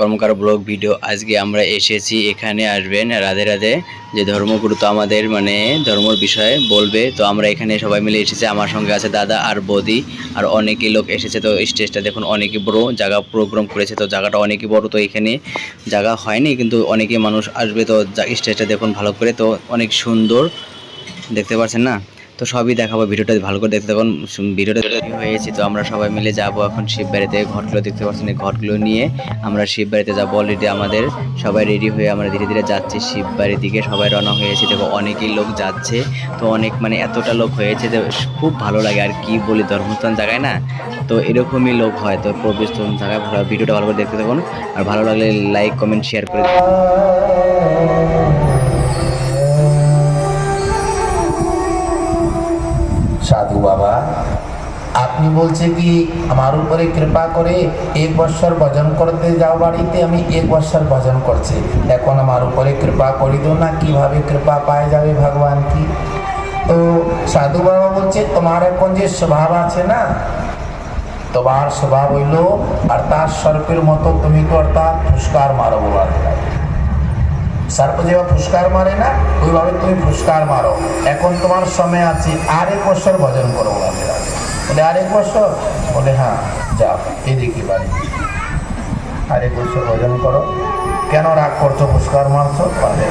কর্মকার blog video আজকে আমরা এসেছি, এখানে আসবেন রাধে রাধে। যে ধর্মগুরু তো আমাদের মানে ধর্মর বিষয়ে বলবে, তো আমরা এখানে সবাই মিলে এসেছি। আমার সঙ্গে আছে দাদা আর বৌদি, আর অনেকই লোক এসেছে। তো স্টেজটা দেখুন অনেকই বড় জায়গা প্রোগ্রাম করেছে। তো জায়গাটা অনেকই বড়, তো এখানে জায়গা হয়নি, কিন্তু অনেকেই মানুষ আসবে। তো স্টেজটা দেখুন ভালো করে। তো অনেক সুন্দর, দেখতে পাচ্ছেন না? তো সবই দেখাবো, ভিডিওটা ভালো করে দেখতে থাকুন ভিডিওটা হয়েছে, তো আমরা সবাই মিলে যাব এখন শিববাড়িতে ঘটগুলো দেখতে পাচ্ছেন, এই ঘটগুলো নিয়ে আমরা শিববাড়িতে যাব অলরেডি আমাদের। সবাই রেডি হয়ে আমরা ধীরে ধীরে যাচ্ছি শিববাড়ির দিকে, সবাই রওনা হয়েছে, দেখো অনেকেই লোক যাচ্ছে, তো অনেক মানে এতটা লোক হয়েছে যে খুব ভালো লাগে, আর কি বলি, ধর্মস্থান জায়গায় না? তো এরকমই লোক হয়, তো প্রবেশস্থান জায়গায়, ভিডিওটা ভালো করে দেখতে থাকুন, আর ভালো লাগলে লাইক কমেন্ট শেয়ার করে আপনি বলছে কি, আমার উপরে কৃপা করে এক বৎসর ভজন করতে যাও বাড়িতে, আমি এক বৎসর ভজন করছি। এখন আমার উপরে কৃপা করি দো না, কীভাবে কৃপা পায় যাবে ভগবান কি? তো সাধু বাবা বলছে, তোমার এখন যে স্বভাব আছে না, তোমার স্বভাব হইল অর্থাৎ সর্পের মতো, তুমি তো অর্থাৎ ফুসকার মারো বলার সার্প যেভাবে ফুসকার মারে না, ওইভাবে তুমি ফুসকার মারো। এখন তোমার সময় আছে, আর এক বছর ভজন করো বলে বলে আরেক বছর? বলে হ্যাঁ যাও এদিকে বাড়ি। আরেক বছর ভোজন করো। কেন রাগ করছ পুষ্কার মারছো? বলে,